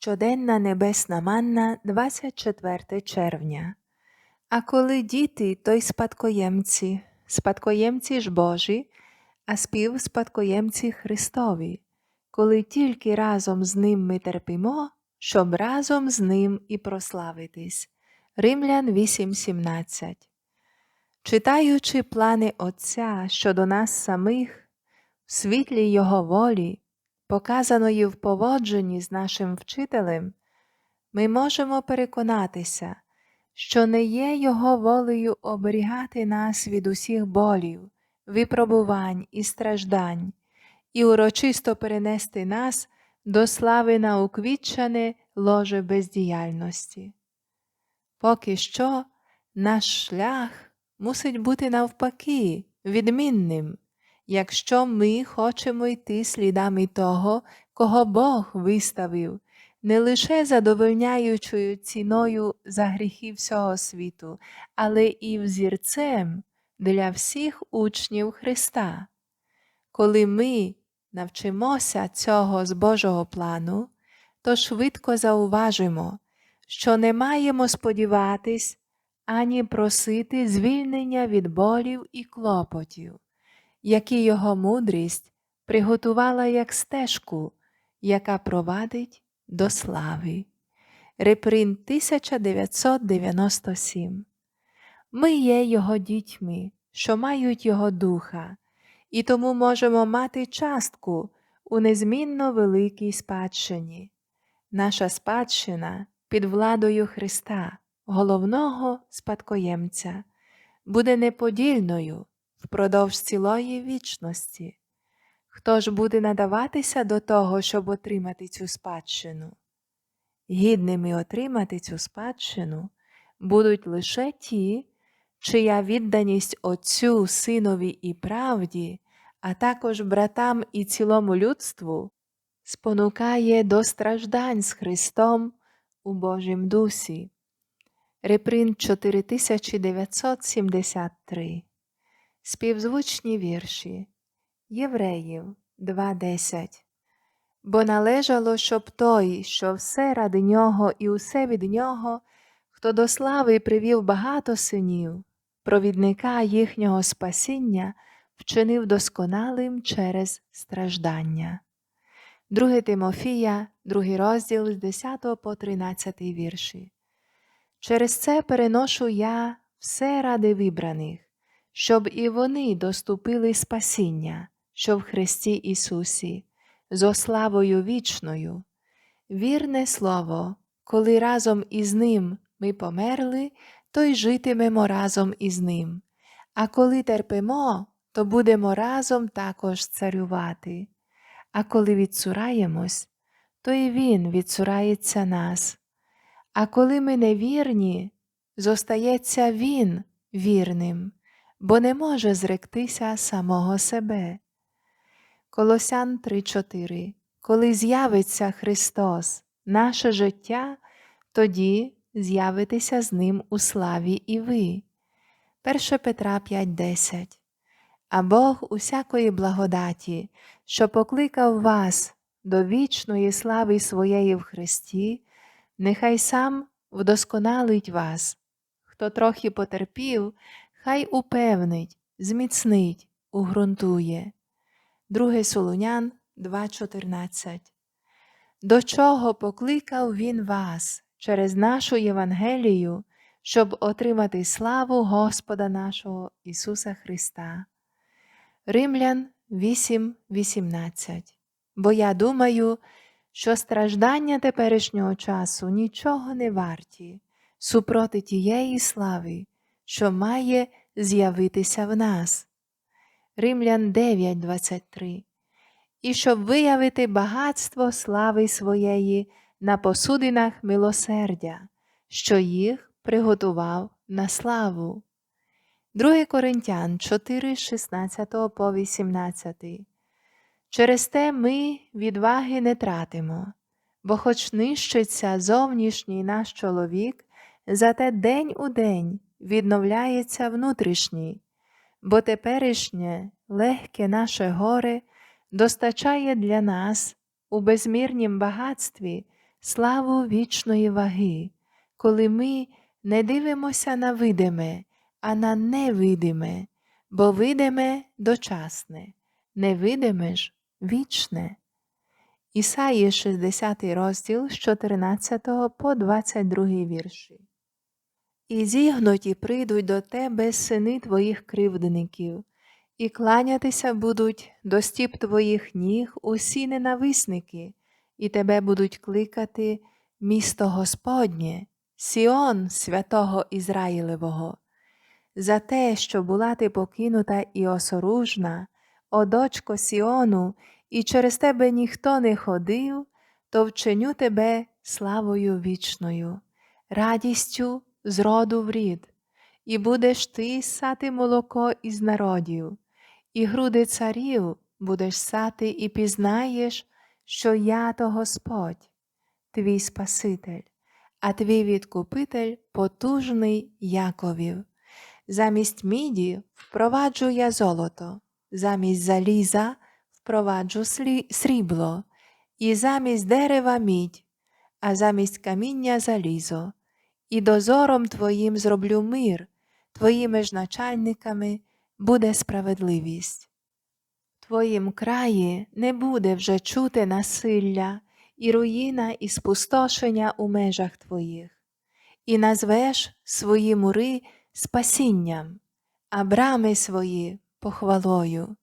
Щоденна небесна манна 24 червня. А коли діти, то й спадкоємці, спадкоємці ж Божі, а співспадкоємці Христові, коли тільки разом з ним ми терпимо, щоб разом з ним і прославитись. Римлян 8.17 Читаючи плани Отця щодо нас самих, в світлі Його волі, показаної в поводженні з нашим вчителем, ми можемо переконатися, що не є Його волею оберігати нас від усіх болів, випробувань і страждань, і урочисто перенести нас до слави на уквітчане ложе бездіяльності. Поки що наш шлях мусить бути навпаки, відмінним якщо ми хочемо йти слідами того, кого Бог виставив, не лише задовольняючою ціною за гріхи всього світу, але і взірцем для всіх учнів Христа. Коли ми навчимося цього з Божого плану, то швидко зауважимо, що не маємо сподіватись ані просити звільнення від болів і клопотів які його мудрість приготувала як стежку, яка провадить до слави. Репринт 1997 Ми є Його дітьми, що мають Його духа, і тому можемо мати частку у незмінно великій спадщині. Наша спадщина під владою Христа, головного спадкоємця, буде неподільною впродовж цілої вічності. Хто ж буде надаватися до того, щоб отримати цю спадщину? Гідними отримати цю спадщину будуть лише ті, чия відданість Отцю, Синові і правді, а також братам і цілому людству спонукає до страждань з Христом у Божім дусі. Репринт 4973 Співзвучні вірші Євреїв 2.10 Бо належало, щоб той, що все ради нього і усе від нього, хто до слави привів багато синів, провідника їхнього спасіння, вчинив досконалим через страждання. 2 Тимофія, 2 розділ з 10 по 13 вірші. Через це переношу я все ради вибраних щоб і вони доступили спасіння, що в Христі Ісусі, зо славою вічною. Вірне Слово, коли разом із Ним ми померли, то й житимемо разом із Ним, а коли терпимо, то будемо разом також царювати. А коли відсураємось, то і Він відсурається нас. А коли ми невірні, зостається Він вірним бо не може зректися самого себе. Колосян 3:4 Коли з'явиться Христос, наше життя, тоді з'явитеся з Ним у славі і ви. 1 Петра 5:10 А Бог усякої благодаті, що покликав вас до вічної слави своєї в Христі, нехай сам вдосконалить вас, хто трохи потерпів, хай упевнить, зміцнить, угрунтує. 2 Солонян 2.14 До чого покликав Він вас через нашу Євангелію, щоб отримати славу Господа нашого Ісуса Христа. Римлян 8.18 Бо я думаю, що страждання теперішнього часу нічого не варті супроти тієї слави, що має з'явитися в нас. Римлян 9:23 І щоб виявити багатство слави своєї на посудинах милосердя, що їх приготував на славу. 2 Коринтян 4, 16 по 18. Через те ми відваги не тратимо, бо хоч нищиться зовнішній наш чоловік, зате день у день відновляється внутрішній, бо теперішнє легке наше горе достачає для нас у безмірнім багатстві славу вічної ваги, коли ми не дивимося на видиме, а на невидиме, бо видиме дочасне, невидиме ж вічне. Ісаї 60 розділ з 14 по 22 вірші. І зігнуті прийдуть до тебе сини твоїх кривдників, і кланятися будуть до стіп твоїх ніг усі ненависники, і тебе будуть кликати місто Господнє, Сіон святого Ізраїлевого. За те, що була ти покинута і осоружна, о дочко Сіону, і через тебе ніхто не ходив, то вченю тебе славою вічною, радістю з роду в рід, і будеш ти сати молоко із народів, і груди царів будеш сати, і пізнаєш, що я то Господь, твій Спаситель, а твій відкупитель потужний Яковів. Замість міді впроваджу я золото, замість заліза впроваджу срібло, і замість дерева мідь, а замість каміння залізо, і дозором твоїм зроблю мир, твоїми ж начальниками буде справедливість. В твоїм краї не буде вже чути насилля, і руїна, і спустошення у межах твоїх, і назвеш свої мури спасінням, а брами свої похвалою.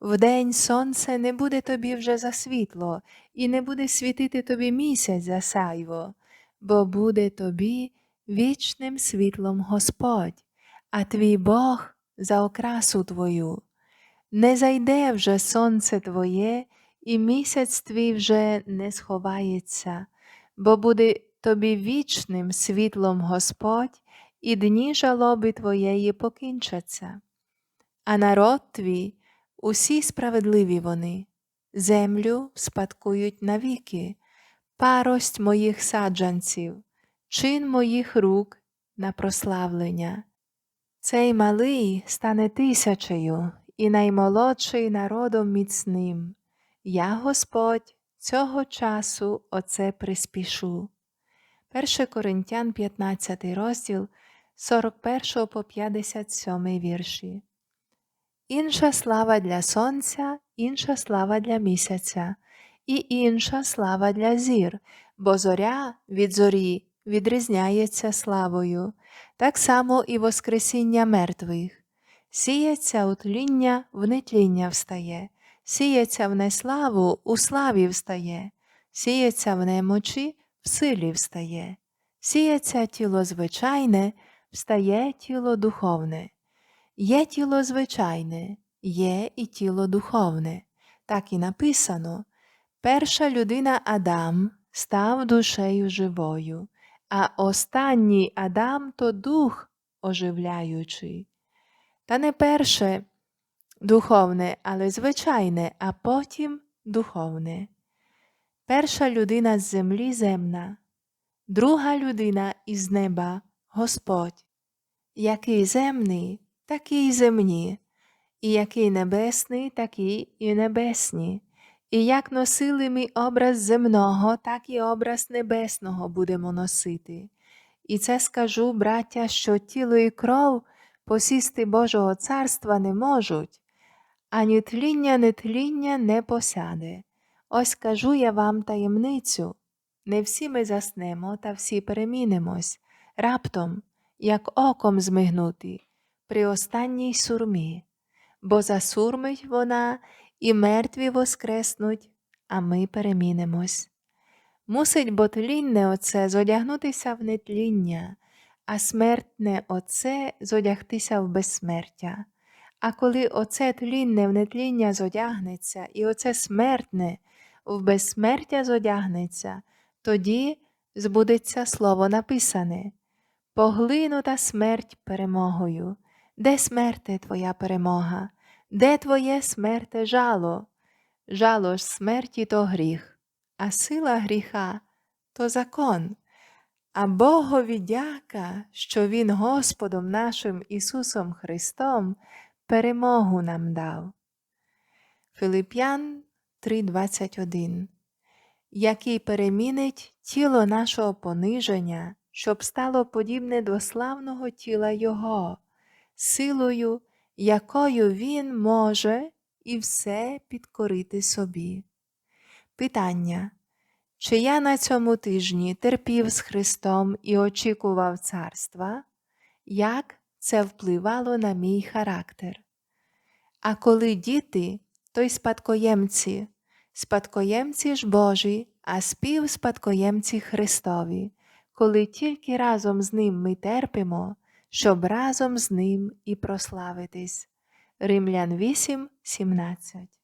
Вдень сонце не буде тобі вже за світло, і не буде світити тобі місяць за сайво, бо буде тобі вічним світлом Господь, а твій Бог за окрасу твою. Не зайде вже сонце твоє, і місяць твій вже не сховається, бо буде тобі вічним світлом Господь, і дні жалоби твоєї покінчаться. А народ твій усі справедливі вони, землю спадкують навіки, парость моїх саджанців, чин моїх рук на прославлення. Цей малий стане тисячею, і наймолодший народом міцним. Я, Господь, цього часу оце приспішу. 1 Коринтян 15 розділ 41 по 57 вірші. Інша слава для сонця, інша слава для місяця, і інша слава для зір, бо зоря від зорі відрізняється славою, так само і Воскресіння мертвих. Сіється у в нетління встає, сіється в неславу, у славі встає, сіється в немочі, в силі встає, сіється тіло звичайне, встає тіло духовне. Є тіло звичайне, є і тіло духовне. Так і написано. Перша людина Адам став душею живою, а останній Адам то дух оживляючий. Та не перше духовне, але звичайне, а потім духовне. Перша людина з землі земна, друга людина із неба Господь, який земний, такий земні, і який небесний, такі і небесні. І як носили ми образ земного, так і образ небесного будемо носити. І це скажу, браття, що тіло і кров посісти Божого царства не можуть, ані тління, не тління не посяде. Ось кажу я вам таємницю. Не всі ми заснемо, та всі перемінимось, раптом, як оком змигнути, при останній сурмі, бо засурмить вона, і мертві воскреснуть, а ми перемінимось. Мусить бо тлінне оце зодягнутися в нетління, а смертне оце зодягтися в безсмертя. А коли оце тлінне в нетління зодягнеться, і оце смертне в безсмертя зодягнеться, тоді збудеться слово написане Поглинута смерть перемогою. Де смерте твоя перемога? Де твоє смерте жало? Жало ж смерті то гріх, а сила гріха то закон. А Богові дяка, що Він Господом нашим Ісусом Христом перемогу нам дав. Филип'ян 3:21 який перемінить тіло нашого пониження, щоб стало подібне до славного тіла Його, силою, якою Він може і все підкорити собі. Питання. Чи я на цьому тижні терпів з Христом і очікував царства? Як це впливало на мій характер? А коли діти, то й спадкоємці, спадкоємці ж Божі, а співспадкоємці Христові, коли тільки разом з ним ми терпимо, щоб разом з ним і прославитись. Римлян 8, 17